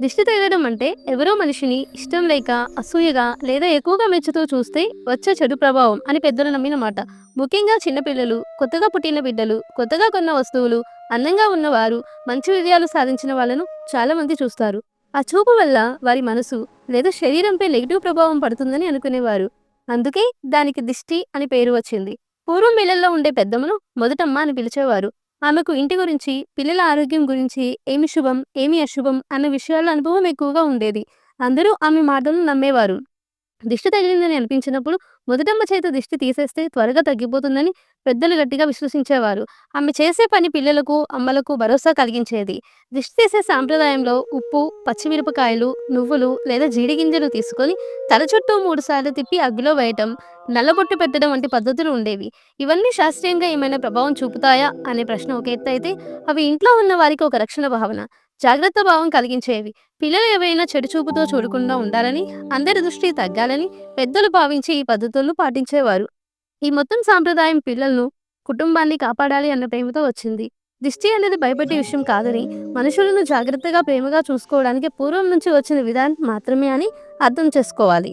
దిష్టి తగలడం అంటే ఎవరో మనిషిని ఇష్టం లేక అసూయగా లేదా ఎక్కువగా మెచ్చుతూ చూస్తే వచ్చే చెడు ప్రభావం అని పెద్దలు నమ్మిన మాట. ముఖ్యంగా చిన్నపిల్లలు కొత్తగా పుట్టిన బిడ్డలు కొత్తగా కొన్న వస్తువులు అందంగా ఉన్నవారు మంచి విజయాలు సాధించిన వాళ్ళను చాలా మంది చూస్తారు. ఆ చూపు వల్ల వారి మనసు లేదా శరీరంపై నెగిటివ్ ప్రభావం పడుతుందని అనుకునేవారు. అందుకే దానికి దిష్టి అని పేరు వచ్చింది. పూర్వం ఇళ్ళలో ఉండే పెద్దమ్మను మొదటమ్మ అని పిలిచేవారు. ఆమెకు ఇంటి గురించి పిల్లల ఆరోగ్యం గురించి ఏమి శుభం ఏమి అశుభం అన్న విషయాల అనుభవం ఎక్కువగా ఉండేది. అందరూ ఆమె మాటలను నమ్మేవారు. దిష్టి తగిలిందని అనిపించినప్పుడు మొదటమ్మ చేత దిష్టి తీసేస్తే త్వరగా తగ్గిపోతుందని పెద్దలు గట్టిగా విశ్వసించేవారు. ఆమె చేసే పని పిల్లలకు అమ్మలకు భరోసా కలిగించేది. దిష్టి తీసే సాంప్రదాయంలో ఉప్పు పచ్చిమిరపకాయలు నువ్వులు లేదా జీడి గింజలు తీసుకొని తల చుట్టూ మూడుసార్లు తిప్పి అగ్గిలో వేయటం నల్లబొట్టు పెట్టడం వంటి పద్ధతులు ఉండేవి. ఇవన్నీ శాస్త్రీయంగా ఏమైనా ప్రభావం చూపుతాయా? అనే ప్రశ్న ఒక ఎత్తు అయితే అవి ఇంట్లో ఉన్న వారికి ఒక రక్షణ భావన. జాగ్రత్త భావం కలిగించేవి. పిల్లలు ఏవైనా చెడు చూపుతో చూడకుండా ఉండాలని అందరి దృష్టి తగ్గాలని పెద్దలు భావించి ఈ పద్ధతులను పాటించేవారు. ఈ మొత్తం సాంప్రదాయం పిల్లలను కుటుంబాన్ని కాపాడాలి అన్న ప్రేమతో వచ్చింది. దిష్టి అనేది భయపెట్టే విషయం కాదని మనుషులను జాగ్రత్తగా ప్రేమగా చూసుకోవడానికి పూర్వం నుంచి వచ్చిన విధానం మాత్రమే అని అర్థం చేసుకోవాలి.